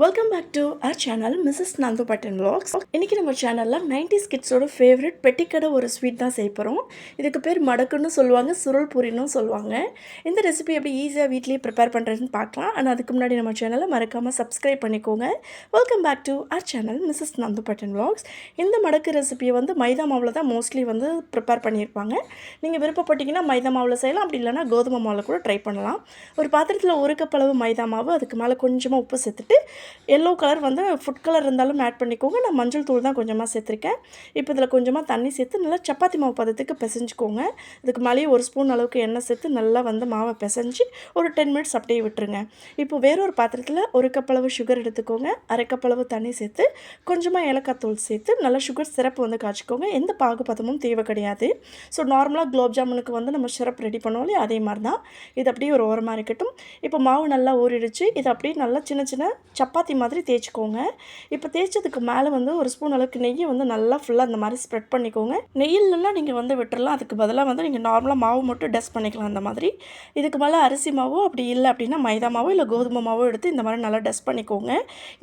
Welcome back to our channel Mrs Nandu Pattan vlogs இன்றைக்கி நம்ம சேனலில் 90s கிட்ஸோட ஃபேவரட் பெட்டிக்கடை ஒரு ஸ்வீட் தான் செய்ய போகிறோம் இதுக்கு பேர் மடக்குன்னு சொல்லுவாங்க சுருள் பூரின்னு சொல்லுவாங்க. இந்த ரெசிபி எப்படி ஈஸியாக வீட்லேயே ப்ரிப்பேர் பண்ணுறதுன்னு பார்க்கலாம். ஆனால் அதுக்கு முன்னாடி நம்ம சேனலை மறக்காமல் சப்ஸ்கிரைப் பண்ணிக்கோங்க. Welcome back to our channel Mrs Nandu Pattan vlogs இந்த மடக்கு ரெசிபியை வந்து மைதா மாவில் தான் மோஸ்ட்லி வந்து ப்ரிப்பேர் பண்ணியிருப்பாங்க. நீங்கள் விருப்பப்பட்டீங்கன்னா மைதா மாவில் செய்யலாம். அப்படி இல்லைன்னா கோதுமை மாவில் கூட ட்ரை பண்ணலாம். ஒரு பாத்திரத்தில் ஒரு கப் அளவு மைதா மாவு அதுக்கு மேலே கொஞ்சமாக உப்பு சேர்த்துட்டு எல்லோ கலர் வந்து ஃபுட் கலர் இருந்தாலும் ஆட் பண்ணிக்கோங்க. நான் மஞ்சள் தூள் தான் கொஞ்சமாக சேர்த்துருக்கேன். இப்போ இதில் கொஞ்சமாக தண்ணி சேர்த்து நல்லா சப்பாத்தி மாவு பதத்துக்கு பிசைஞ்சுக்கோங்க. இதுக்கு மேலேயே ஒரு ஸ்பூன் அளவுக்கு எண்ணெய் சேர்த்து நல்லா வந்து மாவை பிசைஞ்சு ஒரு டென் மினிட்ஸ் அப்படியே விட்டுருங்க. இப்போ வேறொரு பாத்திரத்தில் ஒரு கப் அளவு சுகர் எடுத்துக்கோங்க. அரை கப் அளவு தண்ணி சேர்த்து கொஞ்சமாக ஏலக்காய் தூள் சேர்த்து நல்லா சுகர் சிரப்பு வந்து காய்ச்சிக்கோங்க. எந்த பாகுபதமும் தேவை கிடையாது. ஸோ நார்மலாக குலோப் ஜாமுனுக்கு வந்து நம்ம சிரப் ரெடி பண்ணுவோம் இல்லையா? அதே மாதிரி தான் இது அப்படியே ஒரு ஓரமாக இருக்கட்டும். இப்போ மாவு நல்லா ஊறிடுச்சு. இது அப்படியே நல்லா சின்ன சின்ன சப்பாத்தி சப்பாத்தி மாதிரி தேய்ச்சிக்கோங்க. இப்போ தேய்ச்சதுக்கு மேலே வந்து ஒரு ஸ்பூன் அளவுக்கு நெய்யை வந்து நல்லா ஃபுல்லாக அந்த மாதிரி ஸ்ப்ரெட் பண்ணிக்கோங்க. நெய்யிலலாம் நீங்கள் வந்து விட்டுறலாம். அதுக்கு பதிலாக வந்து நீங்கள் நார்மலாக மாவு மட்டும் டஸ்ட் பண்ணிக்கலாம் அந்த மாதிரி. இதுக்கு மேலே அரிசி மாவோ அப்படி இல்லை அப்படின்னா மைதா மாவோ இல்லை கோதுமை மாவோ எடுத்து இந்த மாதிரி நல்லா டஸ்ட் பண்ணிக்கோங்க.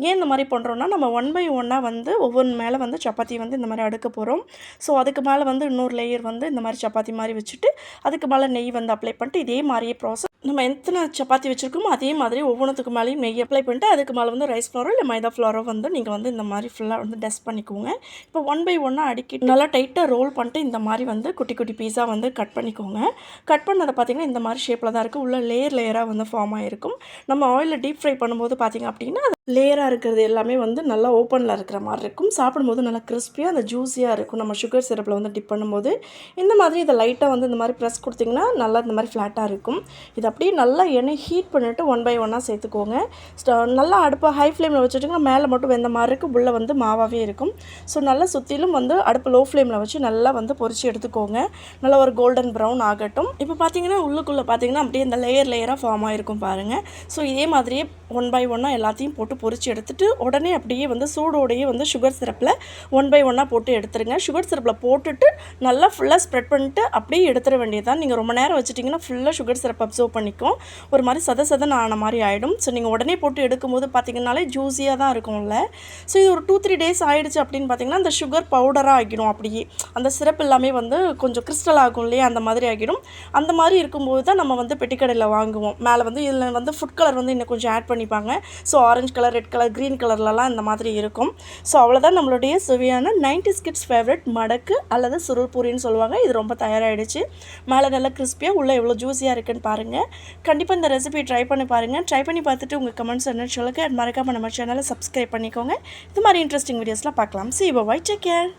ஏன் இந்த மாதிரி பண்ணுறோன்னா நம்ம ஒன் பை ஒன்னாக வந்து ஒவ்வொன்று மேலே வந்து சப்பாத்தி வந்து இந்த மாதிரி அடுக்க போகிறோம் ஸோ அதுக்கு மேலே வந்து இன்னொரு லேயர் வந்து இந்த மாதிரி சப்பாத்தி மாதிரி வச்சுட்டு அதுக்கு மேலே நெய் வந்து அப்ளை பண்ணிட்டு இதே மாதிரியே ப்ராசஸ் நம்ம எத்தனை சப்பாத்தி வச்சுருக்கோமோ அதே மாதிரி ஒவ்வொன்றுத்துக்கு மேலேயும் நெய் அப்ளை பண்ணிட்டு அதுக்கு மேலே வந்து ரைஸ் ஃப்ளோரோ இல்லை மைதா ஃப்ளோரோ வந்து நீங்கள் வந்து இந்த மாதிரி ஃபுல்லாக வந்து டஸ்ட் பண்ணிக்கோங்க. இப்போ ஒன் பை ஒன்னாக அடிக்கிட்டு நல்லா டைட்டாக ரோல் பண்ணிட்டு இந்த மாதிரி வந்து குட்டி குட்டி பீஸாக வந்து கட் பண்ணிக்கோங்க. கட் பண்ணதை பார்த்திங்கன்னா இந்த மாதிரி ஷேப்பில் தான் இருக்குது உள்ள லேயர் லேயராக வந்து ஃபார்ம் ஆகிருக்கும் நம்ம ஆயிலில் டீப் ஃப்ரை பண்ணும்போது பார்த்திங்க அப்படின்னா லேயராக இருக்கிறது எல்லாமே வந்து நல்லா ஓப்பனில் இருக்கிற மாதிரி இருக்கும். சாப்பிடும்போது நல்லா கிறிஸ்பியாக அந்த ஜூஸியாக இருக்கும். நம்ம சுகர் சிரப்பில் வந்து டிப் பண்ணும்போது இந்த மாதிரி இதை லைட்டாக வந்து இந்த மாதிரி ப்ரெஸ் கொடுத்திங்கன்னா நல்லா இந்த மாதிரி ஃப்ளாட்டாக இருக்கும். இது அப்படியே நல்லா எண்ணெய் ஹீட் பண்ணிவிட்டு ஒன் பை ஒன்னாக சேர்த்துக்கோங்க. ஸ்ட- நல்லா அடுப்பை ஹை ஃப்ளேமில் வச்சுட்டிங்கன்னா மேலே மட்டும் வெந்த மாதிரி இருக்கும் உள்ளே வந்து மாவாகவே இருக்கும். ஸோ நல்லா சுற்றிலும் வந்து அடுப்பு லோ ஃப்ளேமில் வச்சு நல்லா வந்து பொறிச்சு எடுத்துக்கோங்க. நல்லா ஒரு கோல்டன் ப்ரௌன் ஆகட்டும். இப்போ பார்த்தீங்கன்னா உள்ளுக்குள்ளே பார்த்தீங்கன்னா அப்படியே இந்த லேயர் லேயராக ஃபார்ம் ஆகிருக்கும் பாருங்கள் ஸோ இதே மாதிரியே ஒன் பை ஒன்னாக எல்லாத்தையும் போட்டு பொரிச்சு எடுத்துட்டு உடனே அப்படியே வந்து சூடோடையே வந்து சுகர் சிரப்பில் ஒன் பை ஒன்னாக போட்டு எடுத்துருங்க. சுகர் சிரப்பில் போட்டுட்டு நல்லா ஃபுல்லாக ஸ்ப்ரெட் பண்ணிட்டு அப்படியே எடுத்துட வேண்டியதான் நீங்கள் ரொம்ப நேரம் வச்சுட்டிங்கன்னா ஃபுல்லாக சுகர் சிரப் அப்சர்வ் பண்ணிக்கும். ஒரு மாதிரி சத சதன் ஆன மாதிரி ஆகிடும் ஸோ நீங்கள் உடனே போட்டு எடுக்கும்போது பார்த்தீங்கன்னாலே ஜூஸியாக தான் இருக்கும்ல. ஸோ இது ஒரு டூ த்ரீ டேஸ் ஆகிடுச்சு அப்படின்னு பார்த்தீங்கன்னா அந்த சுகர் பவுடராக ஆகிடும் அப்படியே. அந்த சிரப் எல்லாமே வந்து கொஞ்சம் கிறிஸ்டல் ஆகும் இல்லையா? அந்த மாதிரி ஆகிடும். அந்த மாதிரி இருக்கும்போது தான் நம்ம வந்து பெட்டிக்கடையில் வாங்குவோம். மேலே வந்து இதில் வந்து ஃபுட் கலர் வந்து இன்னும் கொஞ்சம் ஆட் பண்ணிப்பாங்க. So orange colour red colour green கலர்லலாம் இந்த மாதிரி இருக்கும். ஸோ அவ்வளோதான் நம்மளுடைய சுவையான 90s கிட்ஸ் ஃபேவரட் மடக்கு அல்லது சுருள் பூரின்னு சொல்லுவாங்க. இது ரொம்ப தயாராகிடுச்சு மேலே நல்லா கிறிஸ்பியாக உள்ளே எவ்வளோ ஜூஸியாக இருக்குன்னு பாருங்கள் கண்டிப்பாக இந்த ரெசிபி ட்ரை பண்ணி பாருங்கள் ட்ரை பண்ணி பார்த்துட்டு உங்கள் கமெண்ட்ஸ் என்ன சொல்லுங்கள் மறக்காமல் நம்ம சேனலை சப்ஸ்கிரைப் பண்ணிக்கோங்க. இது மாதிரி இன்ட்ரெஸ்டிங் வீடியோஸ்லாம் பார்க்கலாம். C bye take care